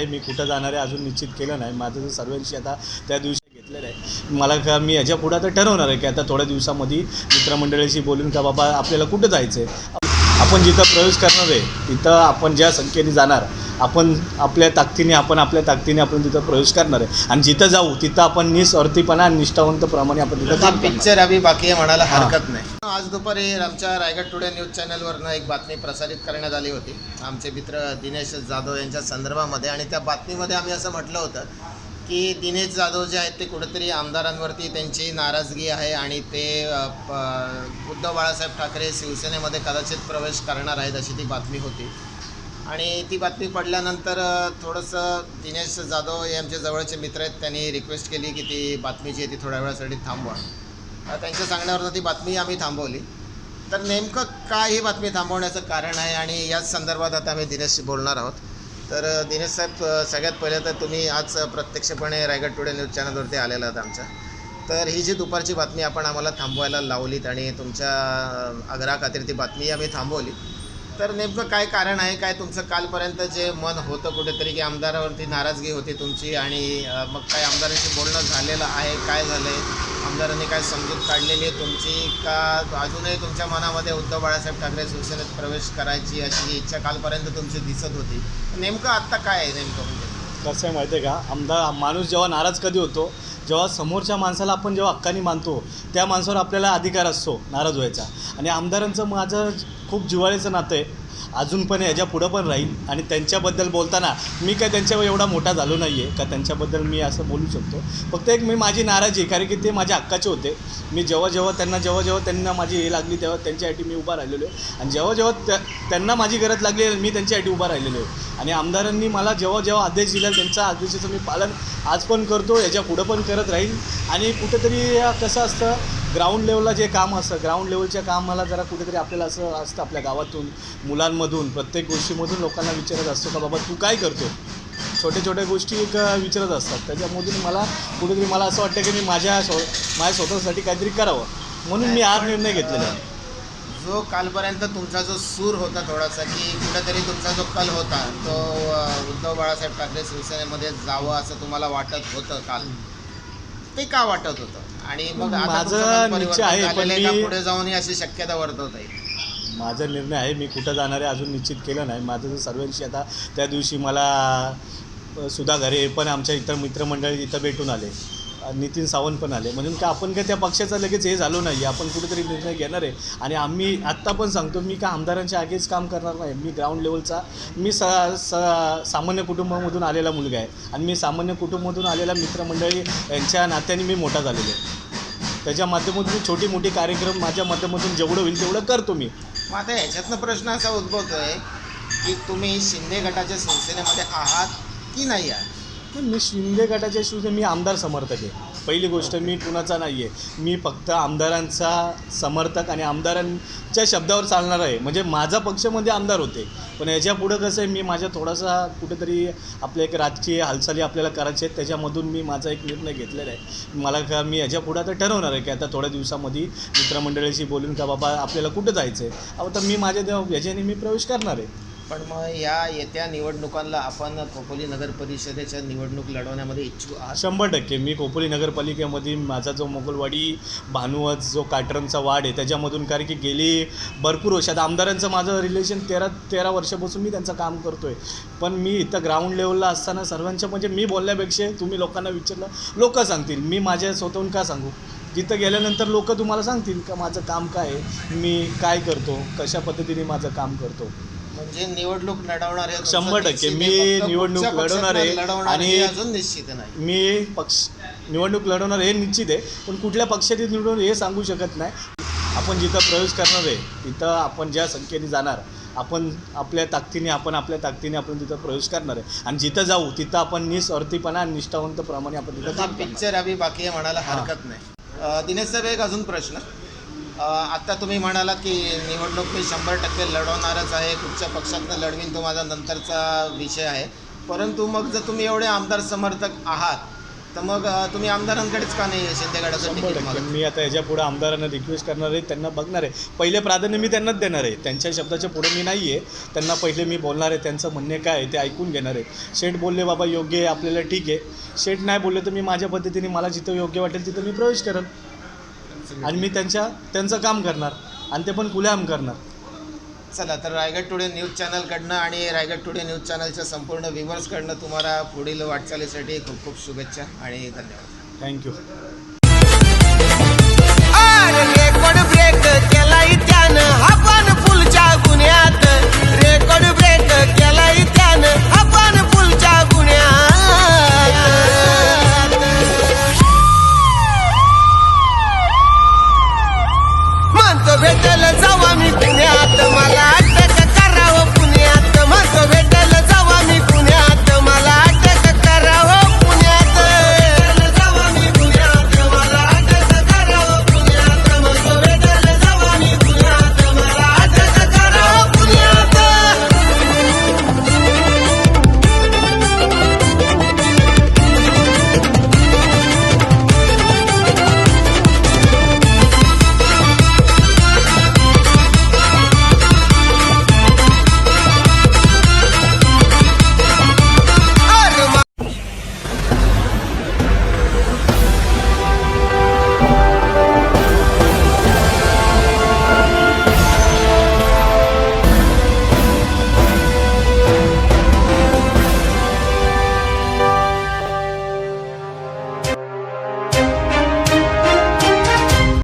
आहे. मी कुठं जाणार आहे अजून निश्चित केलं नाही. माझं सर्वांशी आता त्या दिवशी घेतलेलं आहे. मला का मी याच्या पुढं आता ठरवणार आहे की आता थोड्या दिवसामध्ये मित्रमंडळीशी बोलून का बाबा आपल्याला कुठं जायचं आहे आपण जिथं प्रवेश करणार आहे तिथं आपण ज्या संख्येने जाणार आपण आपल्या ताकदीने आपण आपल्या ताकदीने आपण तिथं प्रवेश करणार आहे. आणि जिथं जाऊ तिथं आपण निस्वार्थीपणा आणि निष्ठावंतप्रमाणे आपण तिथं. पिक्चर अभि बाकी म्हणायला. हरकत नाही. आज दुपारी आमच्या रायगड टुडे न्यूज चॅनलवरनं एक बातमी प्रसारित करण्यात आली होती. आमचे मित्र दिनेश जाधव यांच्या संदर्भामध्ये आणि त्या बातमीमध्ये आम्ही असं म्हटलं होतं की दिनेश जाधव जे आहेत ते कुठेतरी आमदारांवरती त्यांची नाराजगी आहे आणि ते प- उद्धव बाळासाहेब ठाकरे शिवसेनेमध्ये कदाचित प्रवेश करणार आहेत अशी ती बातमी होती. आणि ती बातमी पडल्यानंतर थोडंसं दिनेश जाधव हे आमचे जवळचे मित्र आहेत त्यांनी रिक्वेस्ट केली की ती बातमी जी आहे ती थोड्या वेळासाठी थांबवा. त्यांच्या सांगण्यावरनं ती बातमी आम्ही थांबवली. तर नेमकं काय ही बातमी थांबवण्याचं कारण आहे आणि याच संदर्भात आता आम्ही दिनेशशी बोलणार आहोत. तर दिनेश साहेब सगळ्यात पहिले तर तुम्ही आज प्रत्यक्षपणे रायगड टुडे न्यूज चॅनलवरती आलेला आहात आमच्या. तर ही जी दुपारची बातमी आपण आम्हाला थांबवायला लावलीत आणि तुमच्या अ, आग्रहाखातीर ती बातमी आम्ही थांबवली. तर नेमकं काय कारण आहे काय तुमचं कालपर्यंत जे मन होतं कुठेतरी की आमदारावरती नाराजगी होती तुमची आणि मग काय आमदारांशी बोलणं झालेलं आहे काय झालं आहे आमदारांनी काय समजूत काढलेली आहे तुमची का अजूनही तुमच्या मनामध्ये उद्धव बाळासाहेब ठाकरे शिवसेनेत प्रवेश करायची अशी इच्छा कालपर्यंत तुमची दिसत होती? नेमकं आत्ता काय आहे नेमकं म्हणजे? कसं आहे माहिती आहे का? आमदार माणूस जेव्हा नाराज कधी होतो जेव्हा समोरच्या माणसाला आपण जेव्हा हक्कानी मानतो त्या माणसावर आपल्याला अधिकार असतो नाराज व्हायचा. आणि आमदारांचं माझं खूप जिवाळीचं नातं आहे. अजून पण ह्याच्या पुढं पण राहील. आणि त्यांच्याबद्दल बोलताना मी काय त्यांच्यावर एवढा मोठा झालो नाही आहे का त्यांच्याबद्दल मी असं बोलू शकतो. फक्त एक मी माझी नाराजी आहे कारण की ते माझ्या हक्काचे होते. मी जेव्हा जेव्हा त्यांना जेव्हा जेव्हा त्यांना माझी हे लागली तेव्हा त्यांच्यासाठी मी उभा राहिलेलो आहे. आणि जेव्हा जेव्हा त्या त्यांना माझी गरज लागली मी त्यांच्यासाठी उभा राहिलेलो आहे. आणि आमदारांनी मला जेव्हा जेव्हा आदेश दिला त्यांच्या आदेशाचं मी पालन आज पण करतो याच्या पुढं पण करत राहील. आणि कुठेतरी कसं असतं ग्राउंड लेवलला जे काम असतं ग्राउंड लेवलच्या कामाला जरा कुठेतरी आपल्याला असं असतं आपल्या गावातून मुलांमधून प्रत्येक गोष्टीमधून लोकांना विचारत असतो का बाबा तू काय करतो? छोट्या छोट्या गोष्टी एक विचारत असतात. त्याच्यामधून मला कुठेतरी मला असं वाटतं की मी माझ्या स्व माझ्या स्वतःसाठी काहीतरी करावं. म्हणून मी आज निर्णय घेतलेला आहे. जो कालपर्यंत तुमचा जो सूर होता थोडासा की कुठेतरी तुमचा जो कल होता तो उद्धव बाळासाहेब ठाकरे शिवसेनेमध्ये जावं असं तुम्हाला वाटत होतं काल ते का वाटत होतं? आणि मग माझं निश्चय आहे, पण आहे मी- पुढे जाऊन ही अशी शक्यता वर्तवता येईल. माझा निर्णय आहे मी कुठं जाणार आहे अजून निश्चित केलं नाही. माझं सर्वांशी आता त्या दिवशी मला सुधा घरे पण आमच्या इतर मित्रमंडळी इथं भेटून आले. नितीन सावंत पण आले. म्हणून का आपण काय त्या पक्षाचा लगेच हे झालो नाही? आपण कुठेतरी निर्णय घेणार आहे. आणि आम्ही आत्ता पण सांगतो मी का आमदारांच्या आगेच काम करणार नाही? मी ग्राउंड लेवलचा मी स स सामान्य कुटुंबामधून आलेला मुलगा आहे. आणि मी सामान्य कुटुंबामधून आलेला मित्रमंडळी यांच्या नात्याने मी मोठा झालेलो आहे. त्याच्या माध्यमातून मी छोटी मोठी कार्यक्रम माझ्या माध्यमातून जेवढं होईल तेवढं करतो मी. मग आता ह्याच्यातनं प्रश्न असा उद्भवतोय की तुम्ही शिंदे गटाच्या संस्थेमध्ये आहात की नाही आहात? मी शिंदे गटाच्या शूज मी आमदार समर्थक आहे. पहिली गोष्ट मी कुणाचा नाही आहे मी फक्त आमदारांचा समर्थक आणि आमदारांच्या शब्दावर चालणार आहे. म्हणजे माझा पक्षामध्ये आमदार होते. पण याच्या पुढं कसं आहे मी माझ्या थोडासा कुठेतरी आपल्या एक राजकीय हालचाली आपल्याला करायचे आहेत त्याच्यामधून मी माझा एक निर्णय घेतलेला आहे. मला का मी याच्या पुढं आता ठरवणार आहे की आता थोड्या दिवसामध्ये मित्रमंडळीशी बोलून का बाबा आपल्याला कुठं जायचं आहे आता मी माझ्या याच्याने मी प्रवेश करणार आहे. पण मग या येत्या निवडणुकांना आपण खोपोली नगर परिषदेच्या निवडणूक लढवण्यामध्ये इच्छुक आहात. शंभर टक्के. मी खोपोली नगरपालिकेमध्ये माझा जो मोगलवाडी भानुवत जो काटरमचा वाढ आहे त्याच्यामधून कारण की गेली भरपूर वर्ष. आता आमदारांचं माझं रिलेशन तेरा तेरा वर्षापासून मी त्यांचं काम करतो आहे पण मी इथं ग्राउंड लेवलला असताना सर्वांच्या म्हणजे मी बोलण्यापेक्षा तुम्ही लोकांना विचारलं लोक सांगतील. मी माझ्या स्वतःहून का सांगू? तिथं गेल्यानंतर लोक तुम्हाला सांगतील का माझं काम काय आहे? मी काय करतो? कशा पद्धतीने माझं काम करतो? म्हणजे निवडणूक लढवणार आहे शंभर टक्के. मी निवडणूक लढवणार आहे आणि- अजून निश्चित नाही. मी पक्ष निवडणूक लढवणार हे निश्चित आहे पण कुठल्या पक्षाची निवडून हे सांगू शकत नाही. आपण जिथं प्रवेश करणार आहे तिथं आपण ज्या संख्येने जाणार आपण आपल्या ताकदीने आपण आपल्या ताकदीने आपण तिथं प्रवेश करणार आहे. आणि जिथं जाऊ तिथं आपण निस्वार्थीपणा आणि निष्ठावंतप्रमाणे आपण तिथं पिक्चर अभि बाकी म्हणायला. हरकत नाही. दिनेश साहेब एक अजून प्रश्न. आत्ता तुम्ही म्हणाला की निवडणूक मी शंभर टक्के लढवणारच आहे. कुठच्या पक्षातनं लढवीन तो माझा नंतरचा विषय आहे. परंतु मग जर तुम्ही एवढे आमदार समर्थक आहात तर मग तुम्ही आमदारांकडेच का नाही शिंदे गटाचं शंभर तिकीट टक्के. मागत? मी आता याच्यापुढे आमदारांना रिक्वेस्ट करणार आहे त्यांना बघणार आहे. पहिले प्राधान्य मी त्यांनाच देणार आहे. त्यांच्या शब्दाच्या पुढे मी नाही आहे त्यांना पहिले मी बोलणार आहे त्यांचं म्हणणे काय आहे ते ऐकून घेणार आहे. शेठ बोलले बाबा योग्य आहे आपल्याला ठीक आहे. शेठ नाही बोलले तर मी माझ्या पद्धतीने मला जिथं योग्य वाटेल तिथं मी प्रवेश करेन. आणि मी त्यांच्या त्यांचं काम करणार आणि ते पण खुलेआम करणार. चला तर रायगड टुडे न्यूज चॅनलकडनं आणि रायगड टुडे न्यूज चॅनलच्या संपूर्ण व्ह्युअर्सकडनं तुम्हाला पुढील वाटचालीसाठी खूप खूप शुभेच्छा आणि धन्यवाद. थँक्यू ब्रेक केला त्यानं आपण फुलच्या गुन्ह्यात. रेकॉर्ड ब्रेक केला